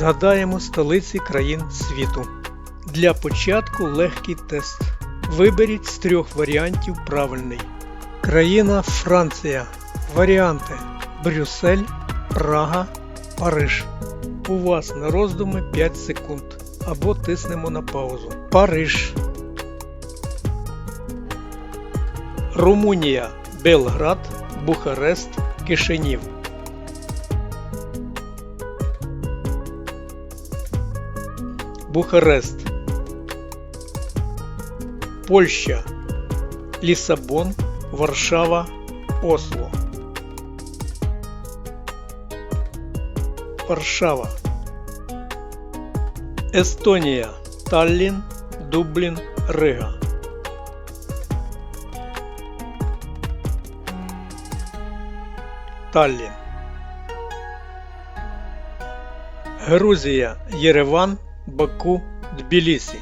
Згадаємо столиці країн світу. Для початку легкий тест. Виберіть з трьох варіантів правильний. Країна Франція. Варіанти Брюссель, Прага, Париж. У вас на роздуми 5 секунд. Або тиснемо на паузу. Париж. Румунія, Белград, Бухарест, Кишинів. Бухарест. Польща. Лісабон, Варшава, Осло. Варшава. Естонія. Таллін, Дублін, Рига. Таллін. Грузія, Єреван, Баку, Тбілісі.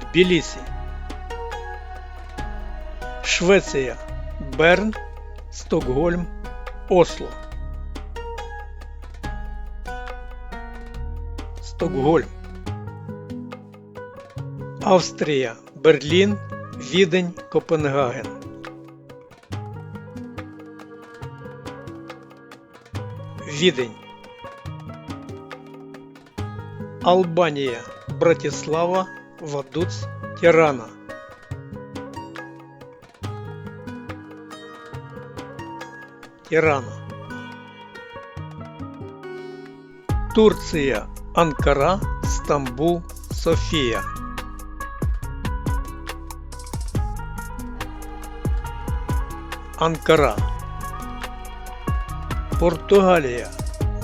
Тбілісі. Швеція, Берн, Стокгольм, Осло. Стокгольм. Австрія, Берлін, Відень, Копенгаген. Відень. Албанія, Братислава, Вадуц, Тірана. Тірана. Турція, Анкара, Стамбул, Софія. Анкара. Португалія,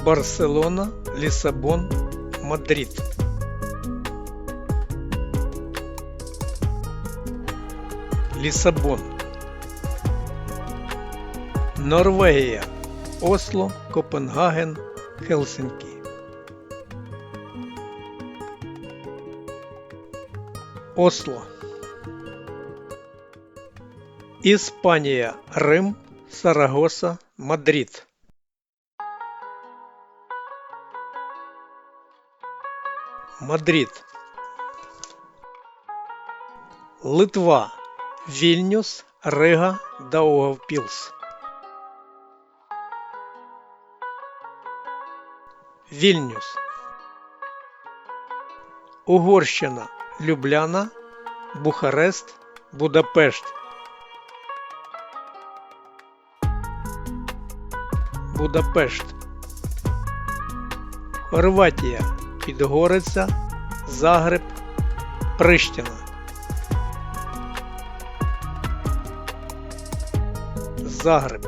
Барселона, Лісабон, Мадрид. Лісабон. Норвегія, Осло, Копенгаген, Хелсинкі. Осло. Іспанія, Рим, Сарагоса, Мадрид. Мадрид. Литва, Вільнюс, Рига, Даугавпілс. Вільнюс. Угорщина, Любляна, Бухарест, Будапешт. Будапешт. Хорватія, Підгориця, Загреб, Приштіна. Загреб.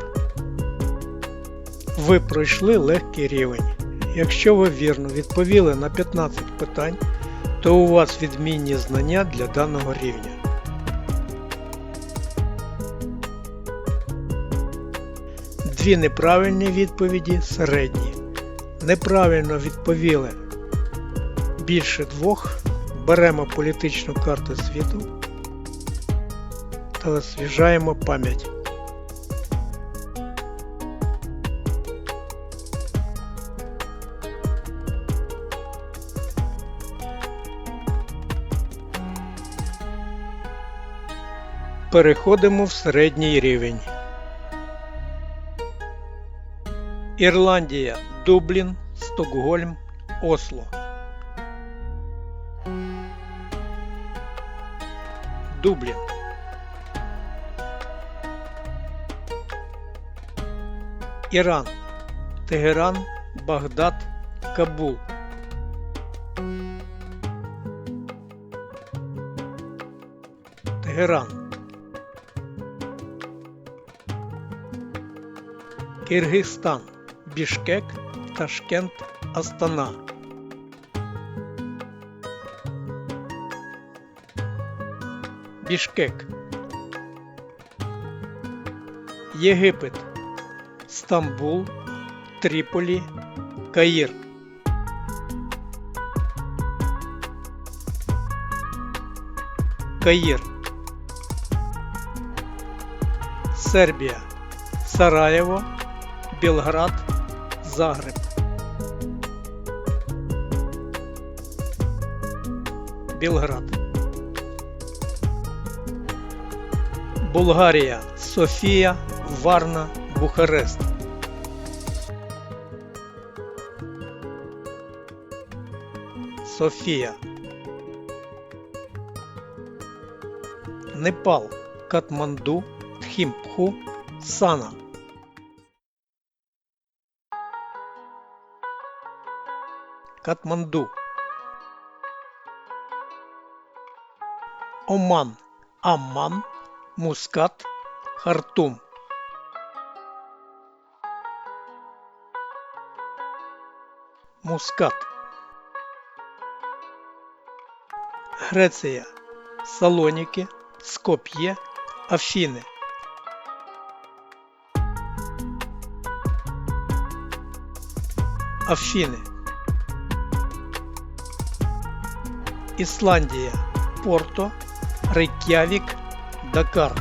Ви пройшли легкий рівень. Якщо ви вірно відповіли на 15 питань, то у вас відмінні знання для даного рівня. Дві неправильні відповіді середні. Неправильно відповіли більше двох. Беремо політичну карту світу та освіжаємо пам'ять. Переходимо в середній рівень. Ірландія, Дублін, Стокгольм, Осло. Дублін. Іран, Тегеран, Багдад, Кабул. Тегеран. Киргизстан, Бішкек, Ташкент, Астана. Бішкек. Єгипет, Стамбул, Тріполі, Каїр. Каїр. Сербія, Сараєво, Білград, Загреб. Білград. Болгарія, Софія, Варна, Бухарест. Софія. Непал, Катманду, Тхімпху, Сана. Катманду. Оман, Амман, Мускат, Хартум. Мускат. Греція, Салоніки, Скоп'є, Афіни. Афіни. Ісландія, Порто, Рейк'явік, Дакар.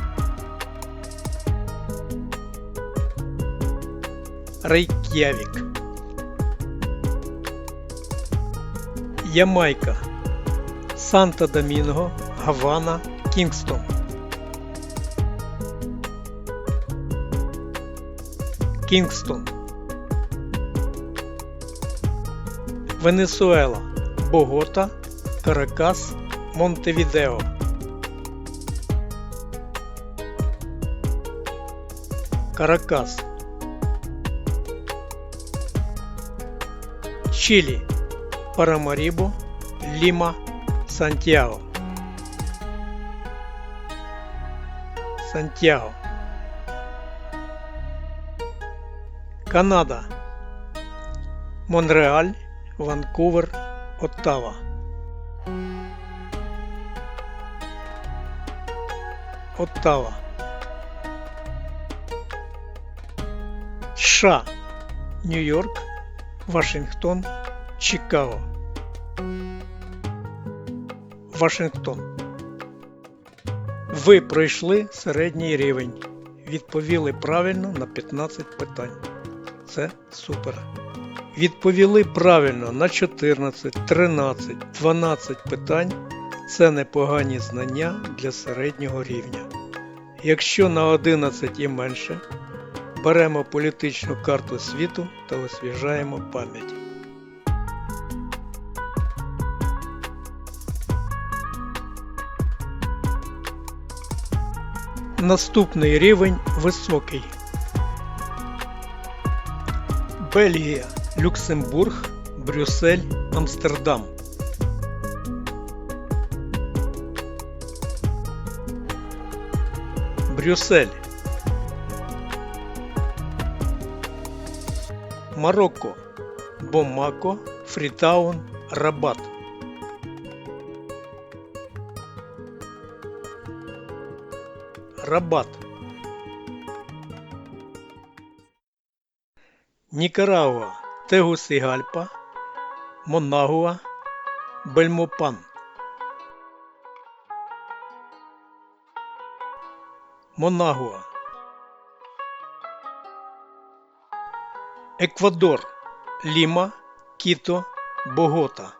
Рейк'явік. Ямайка. Санта-Домінго, Гавана, Кінгстон. Кінгстон. Венесуела, Богота, Каракас, Монтевідео. Каракас. Чилі, Парамарібо, Ліма, Сантьяго. Сантьяго. Канада. Монреаль, Ванкувер, Оттава. Оттава. США. Нью-Йорк, Вашингтон, Чикаго. Вашингтон. Ви пройшли середній рівень. Відповіли правильно на 15 питань. Це супер. Відповіли правильно на 14, 13, 12 питань. Це непогані знання для середнього рівня. Якщо на 11 і менше, беремо політичну карту світу та освіжаємо пам'ять. Наступний рівень високий. Бельгія, Люксембург, Брюссель, Амстердам. Брюссель. Марокко, Бомако, Фрітаун, Рабат. Рабат. Нікарагуа, Тегусигальпа, Монагуа, Бельмопан. Монагуа. Еквадор, Ліма, Кіто, Богота.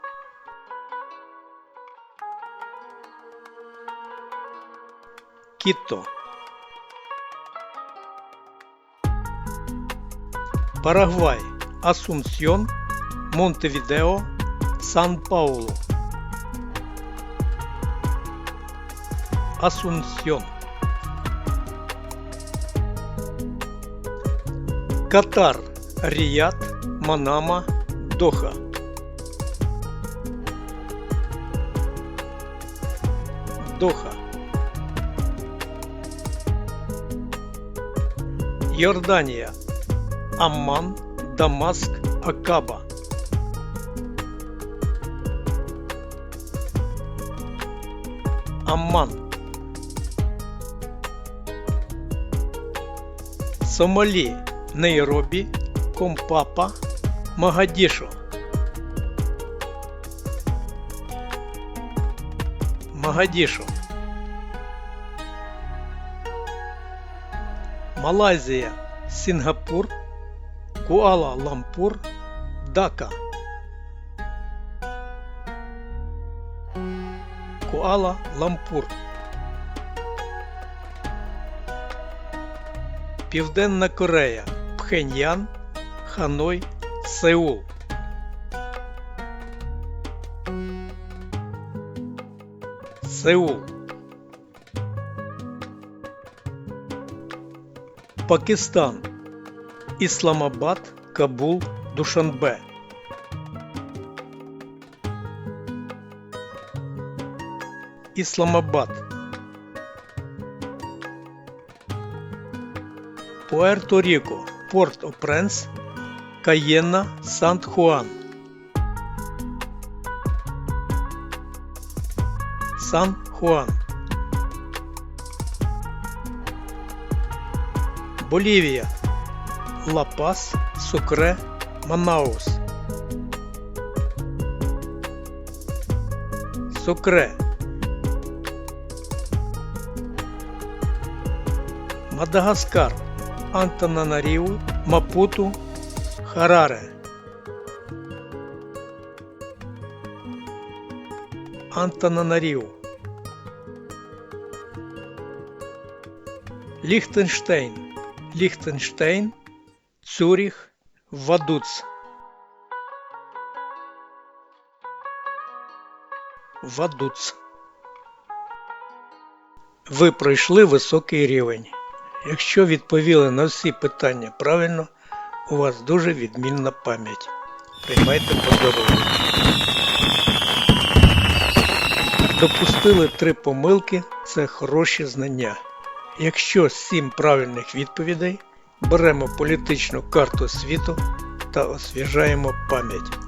Кіто. Парагвай, Асунсьон, Монтевідео, Сан-Паулу. Асунсьон. Катар, Ріяд, Манама, Доха. Доха. Йорданія, Амман, Дамаск, Акаба. Амман. Сомалі, Нейробі, Компапа, Магадішо. Магадішо. Малайзія, Сінгапур, Куала-Лампур, Дака. Куала-Лампур. Південна Корея, Пхеньян, Ханой, Сеул. Сеул. Пакистан. Исламабад, Кабул, Душанбе. Исламабад. Пуэрто-Рико, Порт-о-Пренс, Кайенна, Сант-Хуан. Сан-Хуан. Болівія, Ла-Пас, Сукре, Манаус. Сукре. Мадагаскар, Антананаріву, Мапуту, Хараре. Антананаріву. Ліхтенштейн, Ліхтенштейн, Цюріх, Вадуц. Вадуц. Ви пройшли високий рівень. Якщо відповіли на всі питання правильно, у вас дуже відмінна пам'ять. Приймайте подарунок. Допустили три помилки це хороші знання. Якщо сім правильних відповідей, беремо політичну карту світу та освіжаємо пам'ять.